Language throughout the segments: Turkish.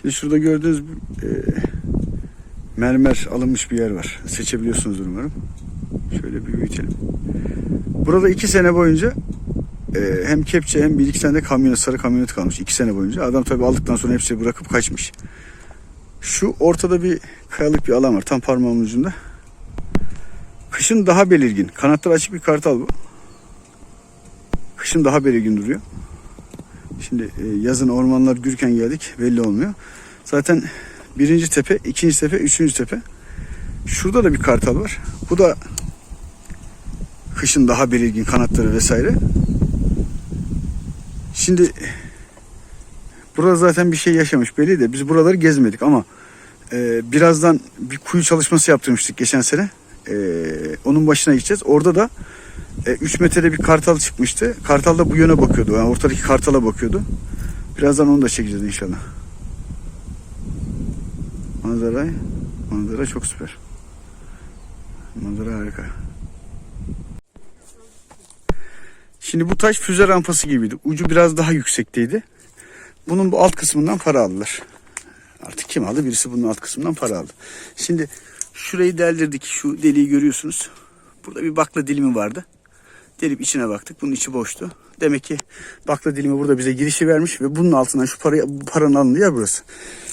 Şimdi şurada gördüğünüz e, mermer alınmış bir yer var. Seçebiliyorsunuz umarım. Şöyle bir büyütelim. Burada iki sene boyunca e, hem kepçe hem bir iki tane de kamyonet, sarı kamyonet kalmış. iki sene boyunca. Adam tabi aldıktan sonra hepsini bırakıp kaçmış. Şu ortada bir kayalık bir alan var. Tam parmağımın ucunda. Kışın daha belirgin. Kanatları açık bir kartal bu. Kışın daha belirgin duruyor. Şimdi e, yazın ormanlar gürken geldik belli olmuyor. Zaten birinci tepe, ikinci tepe, üçüncü tepe. Şurada da bir kartal var. Bu da kışın daha belirgin kanatları vesaire. Şimdi burada zaten bir şey yaşamış belli de biz buraları gezmedik ama e, birazdan bir kuyu çalışması yaptırmıştık geçen sene. E, onun başına gideceğiz. Orada da 3 metrede bir kartal çıkmıştı. Kartal da bu yöne bakıyordu. Yani ortadaki kartala bakıyordu. Birazdan onu da çekeceğiz inşallah. Manzara, manzara çok süper. Manzara harika. Şimdi bu taş füze rampası gibiydi. Ucu biraz daha yüksekteydi. Bunun bu alt kısmından para aldılar. Artık kim aldı? Birisi bunun alt kısmından para aldı. Şimdi şurayı deldirdik. Şu deliği görüyorsunuz. Burada bir bakla dilimi vardı. Delip içine baktık. Bunun içi boştu. Demek ki bakla dilimi burada bize girişi vermiş ve bunun altından şu parayı, bu paranın alındığı yer burası.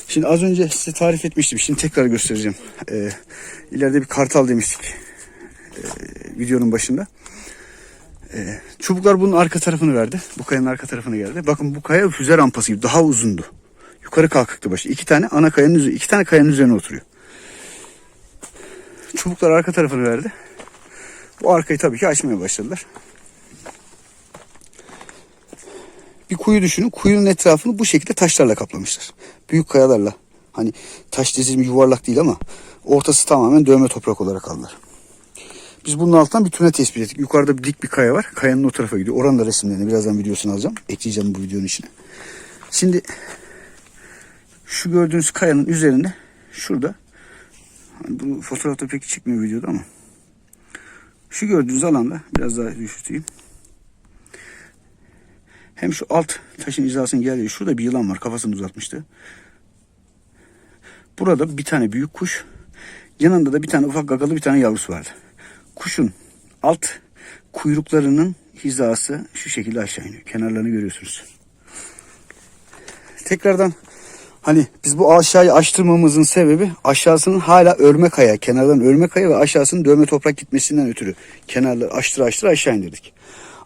Şimdi az önce size tarif etmiştim. Şimdi tekrar göstereceğim. Ee, ileride bir kartal demiştik. Ee, videonun başında. Ee, çubuklar bunun arka tarafını verdi. Bu kayanın arka tarafını geldi. Bakın bu kaya füze rampası gibi daha uzundu. Yukarı kalkıktı başı. İki tane ana kayanın üzerine, iki tane kayanın üzerine oturuyor. Çubuklar arka tarafını verdi. Bu arkayı tabii ki açmaya başladılar. Bir kuyu düşünün. Kuyunun etrafını bu şekilde taşlarla kaplamışlar. Büyük kayalarla. Hani taş dizilimi yuvarlak değil ama ortası tamamen dövme toprak olarak aldılar. Biz bunun altından bir tünel tespit ettik. Yukarıda bir dik bir kaya var. Kayanın o tarafa gidiyor. Oranın da resimlerini birazdan videosunu alacağım. Ekleyeceğim bu videonun içine. Şimdi şu gördüğünüz kayanın üzerinde şurada hani bu fotoğrafta pek çıkmıyor videoda ama şu gördüğünüz alanda biraz daha düşürteyim. Hem şu alt taşın hizasının geldiği şurada bir yılan var kafasını uzatmıştı. Burada bir tane büyük kuş yanında da bir tane ufak gagalı bir tane yavrusu vardı. Kuşun alt kuyruklarının hizası şu şekilde aşağı iniyor. Kenarlarını görüyorsunuz. Tekrardan hani biz bu aşağıyı açtırmamızın sebebi aşağısının hala örme kaya, kenardan örme kaya ve aşağısının dövme toprak gitmesinden ötürü kenarları açtır açtır aşağı indirdik.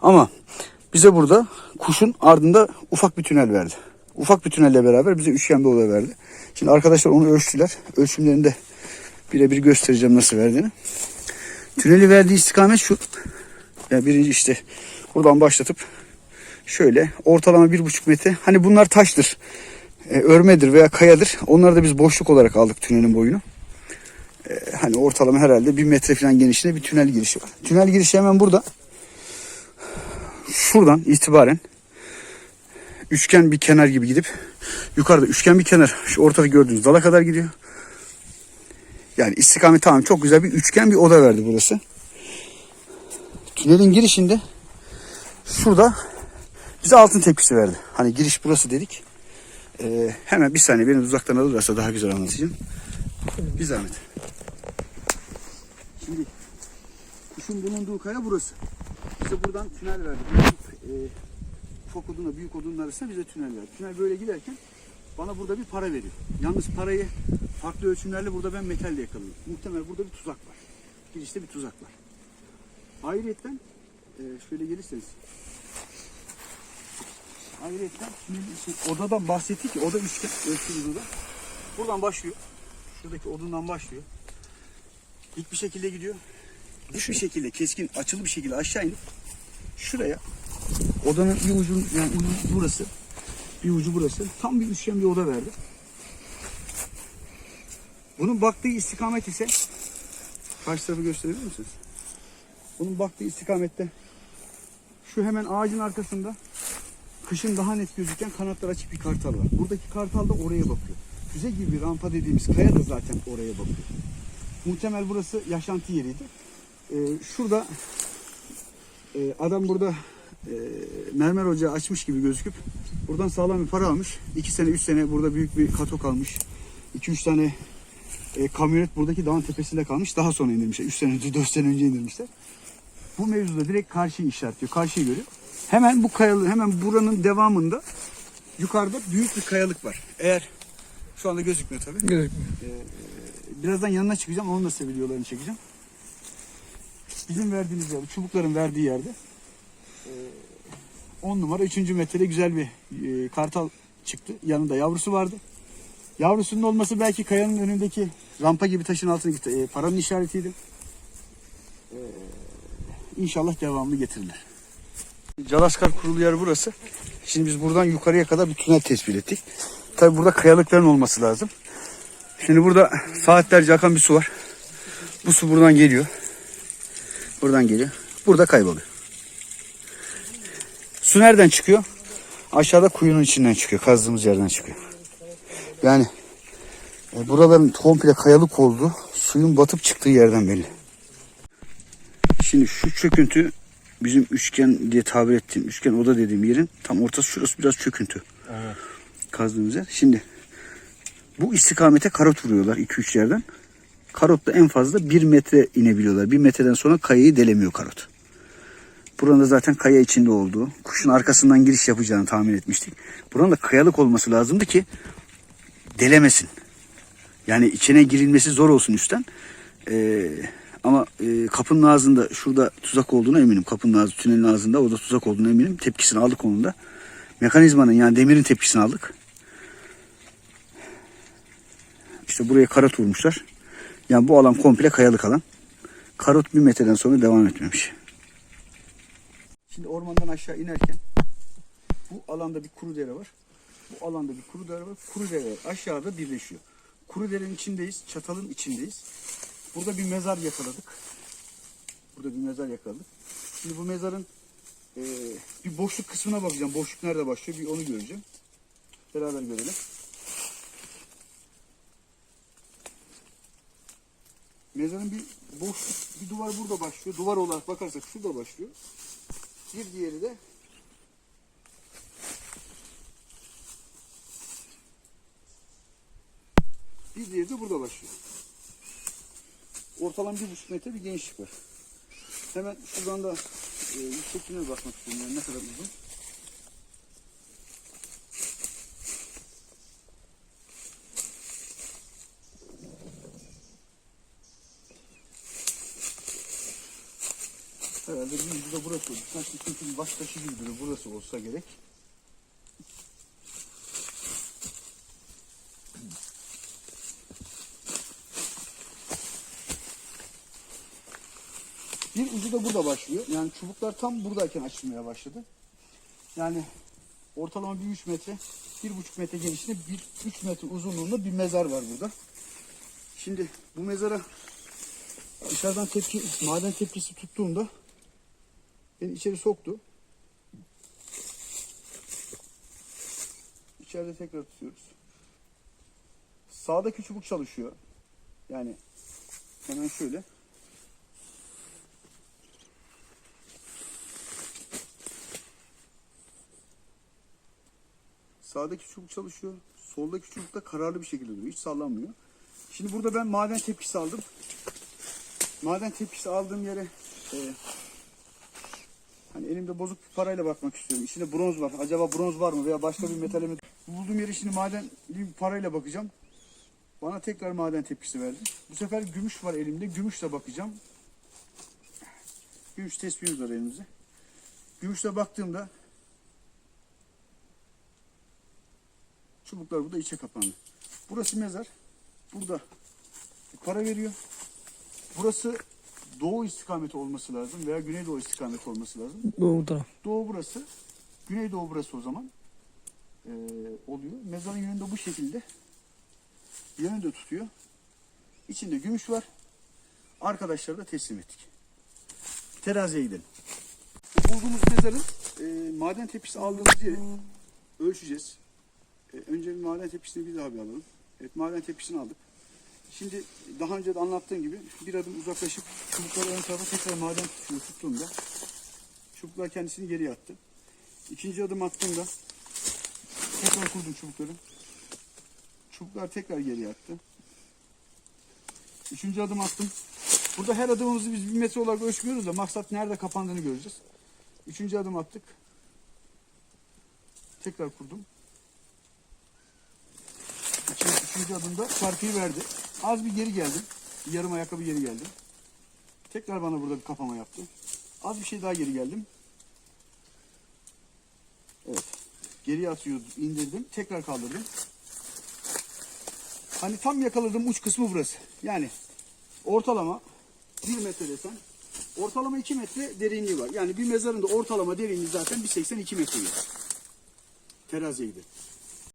Ama bize burada kuşun ardında ufak bir tünel verdi. Ufak bir tünelle beraber bize üçgen bir oda verdi. Şimdi arkadaşlar onu ölçtüler. Ölçümlerini de birebir göstereceğim nasıl verdiğini. Tüneli verdiği istikamet şu. Yani birinci işte buradan başlatıp şöyle ortalama bir buçuk metre. Hani bunlar taştır. E, örmedir veya kayadır. Onları da biz boşluk olarak aldık tünelin boyunu. E, hani ortalama herhalde bir metre falan genişliğinde bir tünel girişi var. Tünel girişi hemen burada. Şuradan itibaren üçgen bir kenar gibi gidip yukarıda üçgen bir kenar şu ortada gördüğünüz dala kadar gidiyor. Yani istikamet tamam çok güzel bir üçgen bir oda verdi burası. Tünelin girişinde şurada bize altın tepkisi verdi. Hani giriş burası dedik. Ee, hemen bir saniye beni uzaktan alırlarsa daha güzel anlatacağım. Bir zahmet. Şimdi kuşun bulunduğu kaya burası. Bize buradan tünel verdi. Büyük, e, ufak odunla büyük odunun arasında bize tünel verdi. Tünel böyle giderken bana burada bir para veriyor. Yalnız parayı farklı ölçümlerle burada ben metalle yakalıyorum. Muhtemelen burada bir tuzak var. Girişte bir tuzak var. Ayrıyetten e, şöyle gelirseniz Ayrıca odadan bahsettik ki oda üçgen ölçülü oda. Buradan başlıyor. Şuradaki odundan başlıyor. Dik bir şekilde gidiyor. Dik bir şekilde keskin açılı bir şekilde aşağı inip şuraya odanın bir ucu yani burası bir ucu burası tam bir üçgen bir oda verdi. Bunun baktığı istikamet ise karşı tarafı gösterebilir misiniz? Bunun baktığı istikamette şu hemen ağacın arkasında kışın daha net gözüken kanatlar açık bir kartal var. Buradaki kartal da oraya bakıyor. Füze gibi bir rampa dediğimiz kaya da zaten oraya bakıyor. Muhtemel burası yaşantı yeriydi. Ee, şurada e, adam burada e, mermer ocağı açmış gibi gözüküp Buradan sağlam bir para almış. 2 sene 3 sene burada büyük bir kato kalmış. 2-3 tane e, kamyonet buradaki dağın tepesinde kalmış. Daha sonra indirmişler. 3 sene önce 4 sene önce indirmişler. Bu mevzuda direkt karşıyı işaretliyor. Karşıyı görüyor. Hemen bu kayalı hemen buranın devamında yukarıda büyük bir kayalık var. Eğer şu anda gözükmüyor tabii. Gözükmüyor. Birazdan yanına çıkacağım. Onun da size videolarını çekeceğim. Bizim verdiğimiz yerde, çubukların verdiği yerde 10 numara 3. metrede güzel bir e, kartal çıktı. Yanında yavrusu vardı. Yavrusunun olması belki kayanın önündeki rampa gibi taşın altındaki e, paranın işaretiydi. E, inşallah devamlı getirirler. Calaskar kurulu yer burası. Şimdi biz buradan yukarıya kadar bir tünel tespit ettik. Tabi burada kayalıkların olması lazım. Şimdi burada saatlerce akan bir su var. Bu su buradan geliyor. Buradan geliyor. Burada kayboluyor. Su nereden çıkıyor? Aşağıda kuyunun içinden çıkıyor. Kazdığımız yerden çıkıyor. Yani e, buraların komple kayalık olduğu suyun batıp çıktığı yerden belli. Şimdi şu çöküntü bizim üçgen diye tabir ettiğim üçgen oda dediğim yerin tam ortası şurası biraz çöküntü. Kazdığımız yer. Şimdi bu istikamete karot vuruyorlar 2-3 yerden. Karotla en fazla 1 metre inebiliyorlar. 1 metreden sonra kayayı delemiyor karot. Buranın da zaten kaya içinde olduğu, kuşun arkasından giriş yapacağını tahmin etmiştik. Buranın da kayalık olması lazımdı ki delemesin. Yani içine girilmesi zor olsun üstten. Ee, ama e, kapının ağzında şurada tuzak olduğuna eminim. Kapının ağzı, tünelin ağzında orada tuzak olduğuna eminim. Tepkisini aldık onun da. Mekanizmanın yani demirin tepkisini aldık. İşte buraya karot vurmuşlar. Yani bu alan komple kayalık alan. Karot bir metreden sonra devam etmemiş. Şimdi ormandan aşağı inerken bu alanda bir kuru dere var. Bu alanda bir kuru dere var. Kuru dere aşağıda birleşiyor. Kuru derenin içindeyiz. Çatalın içindeyiz. Burada bir mezar yakaladık. Burada bir mezar yakaladık. Şimdi bu mezarın eee, bir boşluk kısmına bakacağım. Boşluk nerede başlıyor bir onu göreceğim. Beraber görelim. Mezarın bir boşluk, bir duvar burada başlıyor. Duvar olarak bakarsak şurada başlıyor. Bir diğeri de bir diğeri de burada başlıyor. Ortalama bir buçuk metre bir genişlik var. Hemen şuradan da e, yüksekliğine bakmak istiyorum. Yani ne kadar uzun. Herhalde da burası olur. Sanki çünkü baş taşı gibi. Burası olsa gerek. Bir ucu da burada başlıyor. Yani çubuklar tam buradayken açılmaya başladı. Yani ortalama bir 3 metre, bir buçuk metre genişliğinde bir 3 metre uzunluğunda bir mezar var burada. Şimdi bu mezara dışarıdan tepki, maden tepkisi tuttuğunda beni içeri soktu. İçeride tekrar tutuyoruz. Sağdaki çubuk çalışıyor. Yani hemen şöyle. Sağdaki çubuk çalışıyor. Soldaki çubuk da kararlı bir şekilde duruyor. Hiç sallanmıyor. Şimdi burada ben maden tepkisi aldım. Maden tepkisi aldığım yere e, hani elimde bozuk bir parayla bakmak istiyorum. İçinde bronz var. Acaba bronz var mı veya başka bir metale mi? Bulduğum yere şimdi maden bir parayla bakacağım. Bana tekrar maden tepkisi verdi. Bu sefer gümüş var elimde. Gümüşle bakacağım. Gümüş tespihimiz var elimizde. Gümüşle baktığımda Çubuklar burada içe kapandı. Burası mezar. Burada para veriyor. Burası doğu istikameti olması lazım veya güneydoğu istikameti olması lazım. Doğu taraf. Doğu burası. Güneydoğu burası o zaman ee, oluyor. Mezarın yönünde bu şekilde yönünü de tutuyor. İçinde gümüş var. Arkadaşlara da teslim ettik. Teraziye gidelim. Bu Bulduğumuz mezarın e, maden tepkisi aldığımız yeri ölçeceğiz. E, önce bir maden tepkisini bir daha bir alalım. Evet maden tepkisini aldık. Şimdi daha önce de anlattığım gibi bir adım uzaklaşıp çubukları ön tarafa tekrar maden tutuyor tuttuğumda çubuklar kendisini geriye attı. İkinci adım attığımda Tekrar kurdum çubukları. Çubuklar tekrar geriye attı. Üçüncü adım attım. Burada her adımımızı biz bir metre olarak ölçmüyoruz da maksat nerede kapandığını göreceğiz. Üçüncü adım attık. Tekrar kurdum. Üçüncü adımda çarpıyı verdi. Az bir geri geldim. Bir yarım ayakkabı geri geldim. Tekrar bana burada bir kapama yaptı. Az bir şey daha geri geldim. Evet. Geriye atıyordum, indirdim. Tekrar kaldırdım. Hani tam yakaladığım uç kısmı burası. Yani ortalama 1 metre desem ortalama 2 metre derinliği var. Yani bir mezarın da ortalama derinliği zaten 1.82 metre. Teraziye gider.